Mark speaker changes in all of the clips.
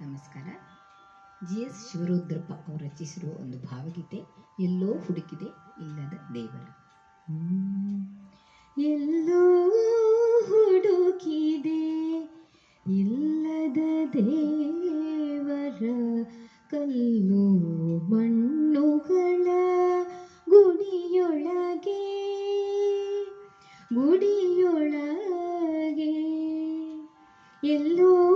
Speaker 1: ನಮಸ್ಕಾರ. G S Shivarudrappa ಅವರು ರಚಿಸಿರುವ ಒಂದು ಭಾವಗೀತೆ, ಎಲ್ಲೋ ಹುಡುಕಿದೆ ಇಲ್ಲದ ದೇವರ. ಎಲ್ಲೋ ಹುಡುಕಿದೆ ಇಲ್ಲದ ದೇವರ ಕಲ್ಲು ಮಣ್ಣುಗಳ ಗುಡಿಯೊಳಗೆ ಗುಡಿಯೊಳಗೆ ಎಲ್ಲೋ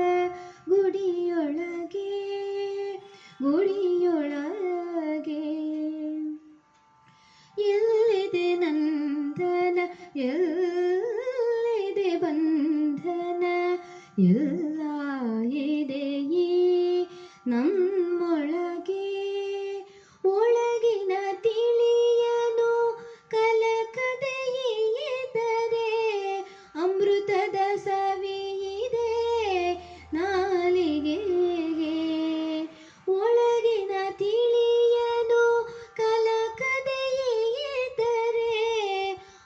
Speaker 1: ಗುಡಿಯೊಳಗೆ ಗುಡಿಯೊಳಗೆ. ಎಲ್ಲಿದೆ ನಂದನ ಎಲ್ಲಿದೆ ಬಂಧನ? ಎಲ್ಲ ಇದೆಯೇ ನಮ್ಮೊಳಗೆ. ಒಳಗಿನ ತಿಳಿಯನು ಕಲಕದೆಯೇ ಅಮೃತದ ಸವಿಯಿದೆ ತಿಳಿಯನು ಕಲಕದೆ ಇದ್ದರೆ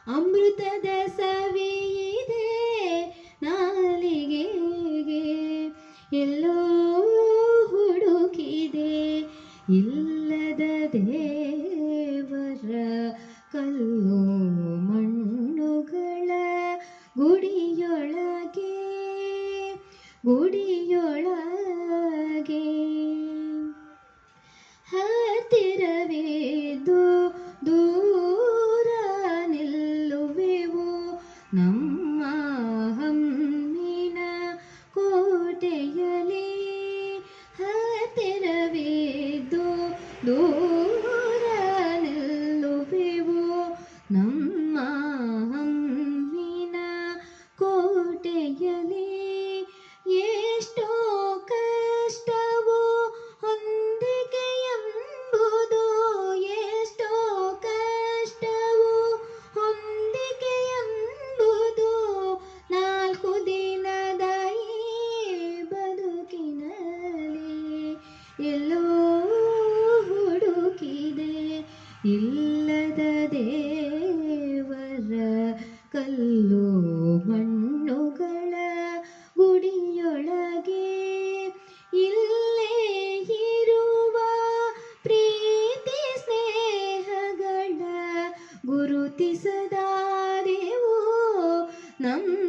Speaker 1: ಅಮೃತದ ಸವಿಯಿದೆ ನಾಲಿಗೆಗೆ. ಎಲ್ಲೋ ಹುಡುಕಿದೆ ಇಲ್ಲದ ದೇವರ ಕಲ್ಲು ಮಣ್ಣುಗಳ ಗುಡಿಯೊಳಗೆ 岁月里。ಇಲ್ಲದ ದೇವರ ಕಲ್ಲು ಮಣ್ಣುಗಳ ಗುಡಿಯೊಳಗೆ ಇಲ್ಲೇ ಇರುವ ಪ್ರೀತಿ ಸ್ನೇಹಗಳ ಗುರುತಿಸದಾದೆವು ನಮ್ಮೊಳಗೆ